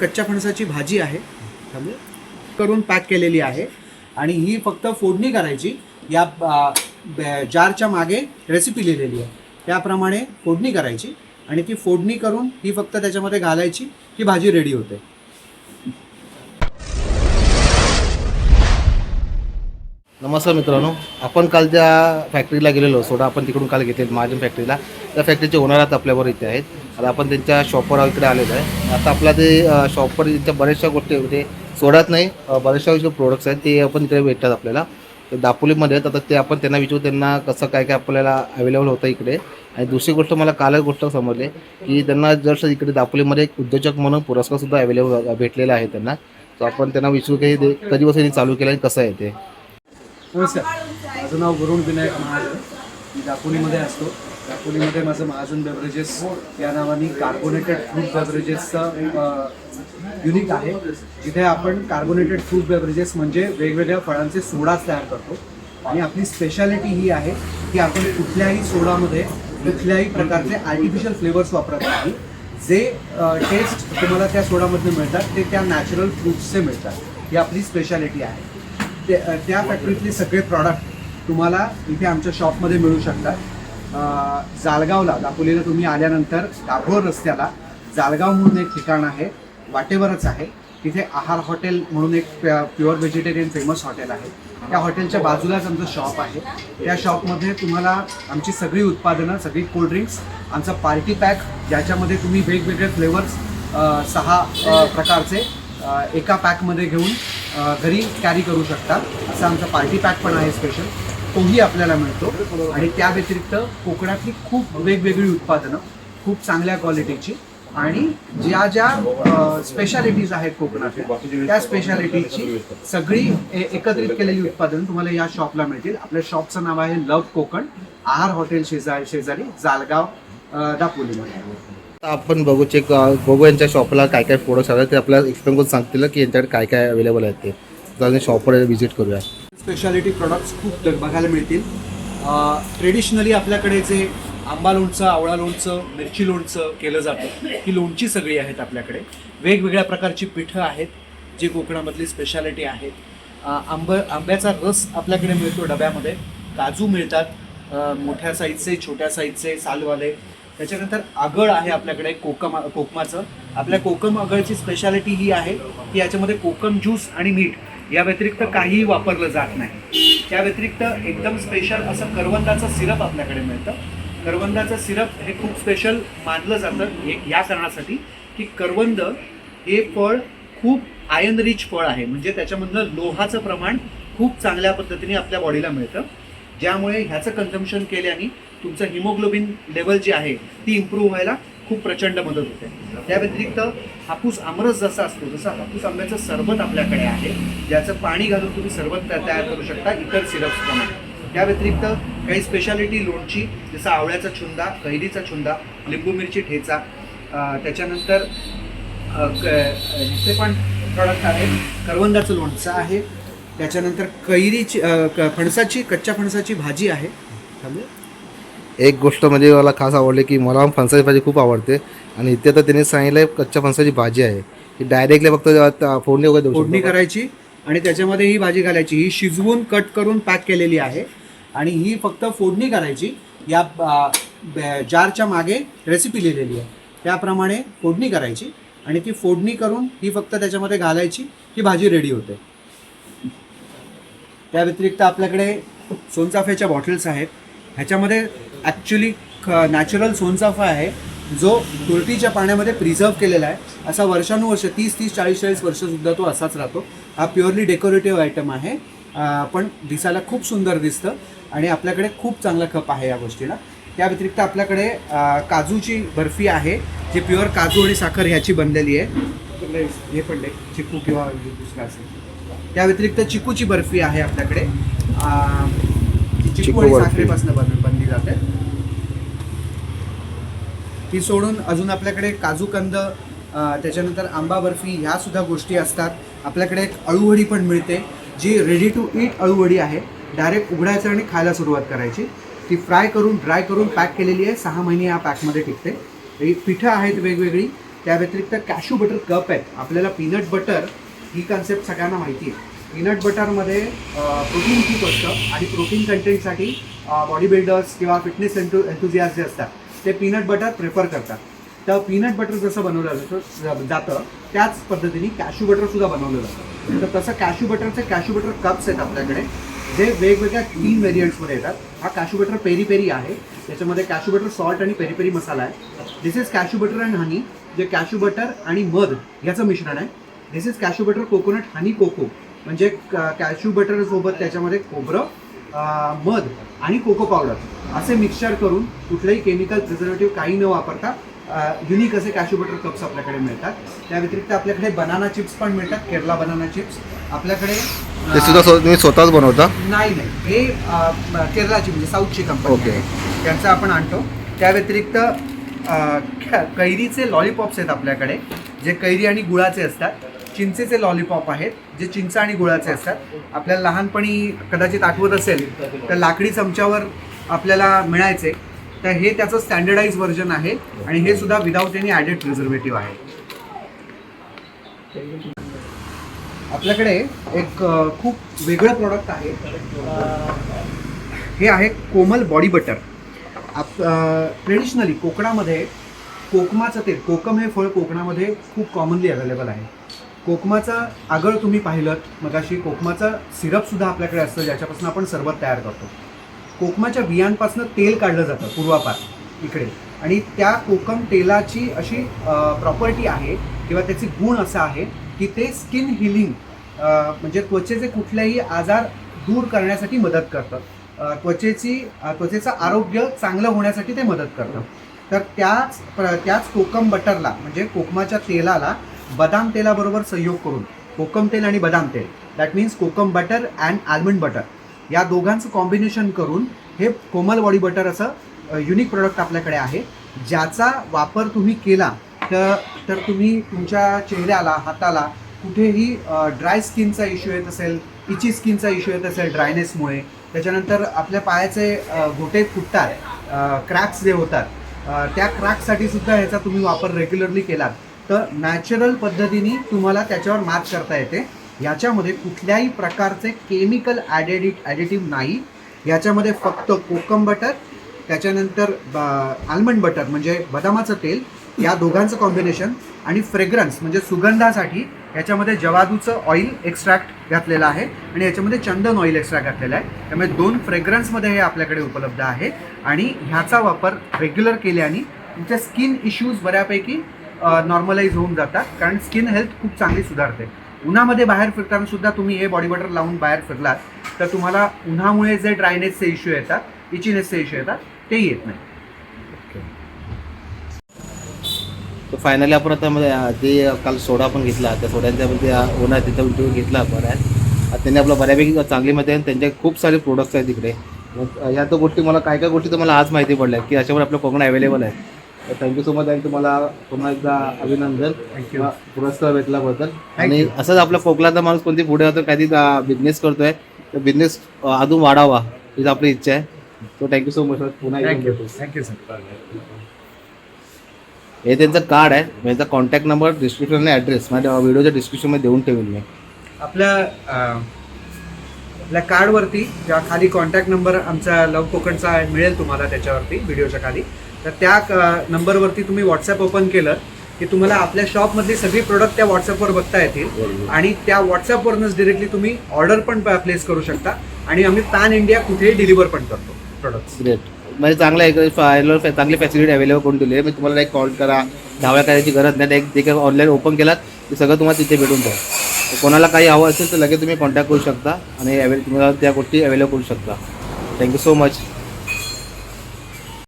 कच्च्या फणसाची भाजी आहे. त्यामुळे करून पॅक केलेली आहे. आणि ही फक्त फोडणी करायची. या जारच्या मागे रेसिपी लिहिलेली आहे. त्याप्रमाणे फोडणी करायची. आणि ती फोडणी करून ही फक्त त्याच्यामध्ये घालायची की भाजी रेडी होते. नमस्कार मित्रांनो. आपण काल त्या फॅक्टरीला गेलेलो. सोडा आपण तिकडून काल घेतले महाजन फॅक्टरीला त्या फॅक्टरीचे ओनर आता आपल्यावर इथे आहेत. आता आपण त्यांच्या शॉपवर इकडे आलेलो आहे. आता आपला ते शॉपवर त्यांच्या बऱ्याचशा गोष्टी म्हणजे सोडत नाही. बऱ्याचशा जे प्रोडक्ट्स आहेत ते आपण इकडे भेटतात आपल्याला. तर दापोलीमध्ये आहेत. आता ते आपण त्यांना विचारू त्यांना कसं काय काय आपल्याला अवेलेबल होतं इकडे. आणि दुसरी गोष्ट मला कालच गोष्ट समजली की त्यांना जर इकडे दापोलीमध्ये एक उद्योजक म्हणून पुरस्कारसुद्धा अवेलेबल भेटलेला आहे त्यांना. तर आपण त्यांना विचारू की कधीपासून चालू केलं आणि कसं आहे ते. माझं नाव वरुण विनायक महाराज मी दापोलीमध्ये असतो. दापोलीमध्ये माझं महाजन बेवरेजेस या नावाने कार्बोनेटेड फ्रूट बेवरेजेसचं युनिट आहे. जिथे आपण कार्बोनेटेड फ्रूट बेवरेजेस म्हणजे वेगवेगळ्या फळांचे सोडाच तयार करतो. आणि आपली स्पेशालिटी ही आहे की आपण कुठल्याही सोडामध्ये कुठल्याही प्रकारचे आर्टिफिशियल फ्लेवर्स वापरत नाही. जे टेस्ट तुम्हाला त्या सोडामधून मिळतात ते त्या नॅचरल फ्रूट्सचे मिळतात. ही आपली स्पेशालिटी आहे. ते त्या फॅक्टरीतले सगळे प्रॉडक्ट तुम्हाला इथे आमच्या शॉपमध्ये मिळू शकतात. जालगावला दापोलीला तुम्ही आल्यानंतर दाभोर रस्त्याला जालगाव म्हणून एक ठिकाण आहे वाटेवरच आहे. तिथे आहार हॉटेल म्हणून एक प्युअर व्हेजिटेरियन फेमस हॉटेल आहे. त्या हॉटेलच्या बाजूलाच आमचं शॉप आहे. त्या शॉपमध्ये तुम्हाला आमची सगळी उत्पादनं सगळी कोल्ड्रिंक्स आमचा पार्टी पॅक ज्याच्यामध्ये तुम्ही वेगवेगळे फ्लेवर्स सहा प्रकारचे एका पॅकमध्ये घेऊन घरी कॅरी करू शकता. असा आमचा पार्टी पॅक पण आहे स्पेशल तोही आपल्याला मिळतो. आणि त्या व्यतिरिक्त कोकणातली खूप वेगवेगळी उत्पादनं खूप चांगल्या क्वालिटीची आणि ज्या ज्या स्पेशालिटीज आहेत कोकणातल्या त्या स्पेशालिटीची सगळी ए- एकत्रित केलेली उत्पादनं तुम्हाला या शॉपला मिळतील. आपल्या शॉपचं नाव आहे लव कोकण. आहार हॉटेल शेजारी शेजारी जालगाव दापोलीमध्ये. आपण बघू चेक बघू यांच्या शॉपला काय काय प्रोडक्ट्स आहेत ते आपल्याला एक्सप्लेन करून सांगतील की यांच्याकडे काय काय अवेलेबल आहेत ते. तर शॉपवर व्हिजिट करूया. स्पेशालिटी प्रॉडक्ट्स खूप बघायला मिळतील. ट्रेडिशनली आपल्याकडे जे आंबा लोणचं आवळा लोणचं मिरची लोणचं केलं जातं ही लोणची सगळी आहेत आपल्याकडे. वेगवेगळ्या प्रकारची पिठं आहेत जी कोकणामधली स्पेशालिटी आहेत. आंब आंब्याचा रस आपल्याकडे मिळतो डब्यामध्ये. काजू मिळतात मोठ्या साईजचे छोट्या साईजचे सालवाले. त्याच्यानंतर आगळ आहे आपल्याकडे कोकम कोकमाचं. आपल्या कोकम आगळची स्पेशालिटी ही आहे की याच्यामध्ये कोकम ज्यूस आणि मीठ या व्यतिरिक्त काहीही वापरलं जात नाही. त्या व्यतिरिक्त एकदम स्पेशल असं करवंदाचं सिरप आपल्याकडे मिळतं. करवंदाचं सिरप हे खूप स्पेशल मानलं जातं. एक या कारणासाठी की करवंद हे फळ खूप आयन रिच फळ आहे. म्हणजे त्याच्यामधलं लोहाचं प्रमाण खूप चांगल्या पद्धतीने आपल्या बॉडीला मिळतं. ज्यामुळे ह्याचं कन्झम्पशन केल्याने तुमचं हिमोग्लोबिन लेवल जी आहे ती इम्प्रूव्ह व्हायला खूप प्रचंड मदत होते. त्या व्यतिरिक्त हापूस आमरस जसा असतो जसा हापूस आंब्याचं सरबत आपल्याकडे आहे ज्याचं पाणी घालून तुम्ही सरबत तयार करू शकता इतर सिरप्सप्रमाणे त्या व्यतिरिक्त काही स्पेशालिटी लोणची जसं आवळ्याचा छुंदा कैरीचा छुंदा लिंबू मिरची ठेचा त्याच्यानंतर अ, पण प्रॉडक्ट आहेत करवंदाचं लोणचं आहे त्याच्यानंतर कैरीची क- फणसाची कच्च्या फणसाची भाजी आहे. त्यामुळे एक गोष्ट म्हणजे मला खास आवडली की मला फणसाची भाजी खूप आवडते. आणि इथे तर त्यांनी सांगितलं कच्च्या फणसाची भाजी आहे. ही डायरेक्टली फक्त फोडणी वगैरे फोडणी करायची आणि त्याच्यामध्ये ही भाजी घालायची. ही शिजवून कट करून पॅक केलेली आहे. आणि ही फक्त फोडणी करायची. या जारच्या मागे रेसिपी लिहिलेली आहे. त्याप्रमाणे फोडणी करायची आणि ती फोडणी करून ही फक्त त्याच्यामध्ये घालायची. ही भाजी रेडी होते. त्या व्यतिरिक्त आपल्याकडे सोनचाफ्याच्या बॉटल्स आहेत. ह्याच्यामध्ये ॲक्च्युली नॅचरल सोनचाफा आहे जो तुरटीच्या पाण्यामध्ये प्रिझर्व केलेला आहे. असा वर्षानुवर्ष तीस तीस चाळीस चाळीस वर्षसुद्धा तो असाच राहतो. हा प्युअरली डेकोरेटिव्ह आयटम आहे. पण दिसायला खूप सुंदर दिसतं आणि आपल्याकडे खूप चांगला खप आहे या गोष्टीला. त्या व्यतिरिक्त आपल्याकडे काजूची बर्फी आहे जी प्युअर काजू आणि साखर ह्याची बनलेली आहे. हे पण चिकू किंवा दुसरं असेल. त्या व्यतिरिक्त चिकूची बर्फी आहे आपल्याकडे. चिकू आणि. साखरेपासून बन बनली जाते. ती सोडून अजून आपल्याकडे काजू कंद त्याच्यानंतर आंबा बर्फी ह्या सुद्धा गोष्टी असतात. आपल्याकडे एक अळूवडी पण मिळते जी रेडी टू ईट अळूवडी आहे. डायरेक्ट उघडायचं आणि खायला सुरुवात करायची. ती फ्राय करून ड्राय करून पॅक केलेली आहे. सहा महिने या पॅकमध्ये टिकते. पिठं आहेत वेगवेगळी. त्या व्यतिरिक्त कॅशू बटर कप आहेत. आपल्याला पीनट बटर ही कन्सेप्ट सगळ्यांना माहिती आहे. पीनट बटरमध्ये प्रोटीन खूप असतं आणि प्रोटीन कंटेंटसाठी बॉडी बिल्डर्स किंवा फिटनेस एन्थु एन्थुझियास जे असतात ते पीनट बटर प्रेफर करतात. तर पीनट बटर जसं बनवलं जातं जातं त्याच पद्धतीने कॅशू बटरसुद्धा बनवलं जातं. तर तसं कॅशू बटरचे कॅशू बटर कप्स आहेत आपल्याकडे जे वेगवेगळ्या तीन व्हेरियंट्समध्ये येतात. हा कॅशू बटर पेरी पेरी आहे त्याच्यामध्ये कॅशू बटर सॉल्ट आणि पेरी पेरी मसाला आहे. This is cashew butter and honey जे कॅशू बटर आणि मध याचं मिश्रण आहे. This is cashew butter coconut honey cocoa म्हणजे कॅशू बटर सोबत त्याच्यामध्ये खोबरं मध आणि कोको पावडर असे मिक्सचर करून कुठलंही केमिकल प्रिझर्वेटिव्ह काही न वापरता युनिक असे कॅशू बटर कप्स आपल्याकडे मिळतात. त्या व्यतिरिक्त आपल्याकडे बनाना चिप्स पण मिळतात केरला बनाना चिप्स आपल्याकडे ते सुद्धा तुम्ही स्वतःच बनवता? नाही नाही. हे केरळाची म्हणजे साऊथची कंपनी ओके. आहे. त्यांचं आपण आणतो. त्या व्यतिरिक्त कैरीचे लॉलीपॉप्स आहेत आपल्याकडे जे कैरी आणि गुळाचे असतात. चिंचेचे लॉलीपॉप आहेत जे चिंच आणि गुळाचे असतात. आपल्याला लहानपणी कदाचित आठवत असेल तर लाकडी चमच्यावर आपल्याला मिळायचे. तर हे त्याचं स्टँडर्डाईज व्हर्जन आहे आणि हे सुद्धा विदाऊट एनी ॲडेड प्रिझर्वेटिव्ह आहे. आपल्याकडे एक खूप वेगळं प्रॉडक्ट आहे. हे आहे कोमल बॉडी बटर आप ट्रेडिशनली कोकणामध्ये कोकमाचं तेल कोकम हे फळ कोकणामध्ये खूप कॉमनली अवेलेबल आहे. कोकमाचं आगळ तुम्ही पाहिलं मगाशी कोकमाचं सिरपसुद्धा आपल्याकडे असतं ज्याच्यापासून आपण सरबत तयार करतो. कोकमाच्या बियांपासून तेल काढलं जातं पूर्वापार इकडे. आणि त्या कोकम तेलाची अशी प्रॉपर्टी आहे किंवा त्याची गुण असा आहे की ते स्किन हिलिंग म्हणजे त्वचेचे कुठलेही आजार दूर करण्यासाठी मदत करतं. त्वचेची त्वचेचं आरोग्य चांगलं होण्यासाठी ते मदत करतं. तर त्याच प्र- त्याच कोकम बटरला म्हणजे कोकमाच्या तेलाला बदाम तेलाबरोबर संयोग करून कोकम तेल आणि बदाम तेल. That means kokum butter and almond butter या दोघांचं कॉम्बिनेशन करून हे कोमल बॉडी बटर असं युनिक प्रोडक्ट आपल्याकडे आहे. ज्याचा वापर तुम्ही केला तर तर तुम्ही तुमच्या चेहऱ्याला हाताला कुठेही ड्राय स्किनचा इश्यू येत असेल इची स्किनचा इश्यू येत असेल ड्रायनेसमुळे त्याच्यानंतर आपल्या पायाचे घोटे फुटतात क्रॅक्स जे होतात त्या क्रॅक्ससाठी सुद्धा ह्याचा तुम्ही वापर रेग्युलरली केलात. तर नॅचरल पद्धतीने तुम्हाला त्याच्यावर मात करता येते. याच्यामध्ये कुठल्याही प्रकारचे केमिकल ॲडेडि ॲडिटिव्ह नाही. याच्यामध्ये फक्त कोकम बटर त्याच्यानंतर आल्मंड बटर म्हणजे बदामाचं तेल या दोघांचं कॉम्बिनेशन आणि फ्रेग्रन्स म्हणजे सुगंधासाठी याच्यामध्ये जवादूचं ऑइल एक्स्ट्रॅक्ट घातलेलं आहे आणि याच्यामध्ये चंदन ऑइल एक्स्ट्रॅक्ट घातलेलं आहे. त्यामुळे दोन फ्रेग्रन्समध्ये हे आपल्याकडे उपलब्ध आहे आणि ह्याचा वापर रेग्युलर केल्याने तुमच्या स्किन इश्यूज बऱ्यापैकी नॉर्मलाइज होऊन जातात. कारण स्किन हेल्थ खूप चांगली सुधारते. उन्हामध्ये बाहेर फिरताना सुद्धा तुम्ही हे बॉडी बटर लावून बाहेर फिरलात तर तुम्हाला उन्हामुळे जे ड्रायनेसचे इश्यू येतात इचिनेसचे इश्यू येतात ते येत नाही. तर फायनली आपण आता मध्ये, ते काल सोडा पण घेतला त्या सोड्यांच्या मध्ये ओनर तिथं interview घेतला बऱ्याच त्यांनी आपलं बऱ्यापैकी चांगली मध्ये आणि त्यांचे खूप सारे प्रोडक्ट्स आहेत तिकडे. मग ह्या तर गोष्टी मला काय काय गोष्टी तर मला आज माहिती पडल्या की अशावर आपल्या कोकण अवेलेबल आहेत. थँक्यू सो मच आणि तुम्हाला पुन्हा एकदा अभिनंदन पुरस्कार भेटल्याबद्दल. आणि असंच आपल्या कोकणातला माणूस कोणती पुढे होतो काही बिझनेस करतोय. तर बिझनेस अजून वाढावा. हीच आपली इच्छा आहे. So thank you so much पुन्हा थँक्यू सर हे त्यांचं कार्ड आहे. त्यांचा कॉन्टॅक्ट नंबर डिस्क्रिप्शन आणि ॲड्रेस माझ्या व्हिडिओच्या डिस्क्रिप्शनमध्ये देऊन ठेवेल मी. आपल्या आपल्या कार्डवरती ज्या खाली कॉन्टॅक्ट नंबर आमचा लव कोकणचा मिळेल तुम्हाला त्याच्यावरती व्हिडिओच्या खाली तर त्या नंबरवरती तुम्ही व्हॉट्सअप ओपन केलं की तुम्हाला आपल्या शॉपमधली सगळी प्रोडक्ट त्या व्हॉट्सअपवर बघता येतील. आणि त्या व्हॉट्सअपवरूनच डिरेक्टली तुम्ही ऑर्डर पण प्लेस करू शकता. आणि आम्ही पॅन इंडिया कुठेही डिलिव्हर पण करतो प्रोडक्ट्स ग्रेट म्हणजे चांगलं आहे चांगली फॅसिलिटी अवेलेबल करून दिली आहे. मी तुम्हाला एक कॉल करा धावळ्या करायची गरज नाही. एक काय ऑनलाईन ओपन केलात ते सगळं तुम्हाला तिथे भेटून जाईल. कोणाला काही हवं असेल तर लगेच तुम्ही कॉन्टॅक्ट करू शकता. आणि अवेल तुम्हाला त्या गोष्टी अवेलेबल करू शकता. Thank you so much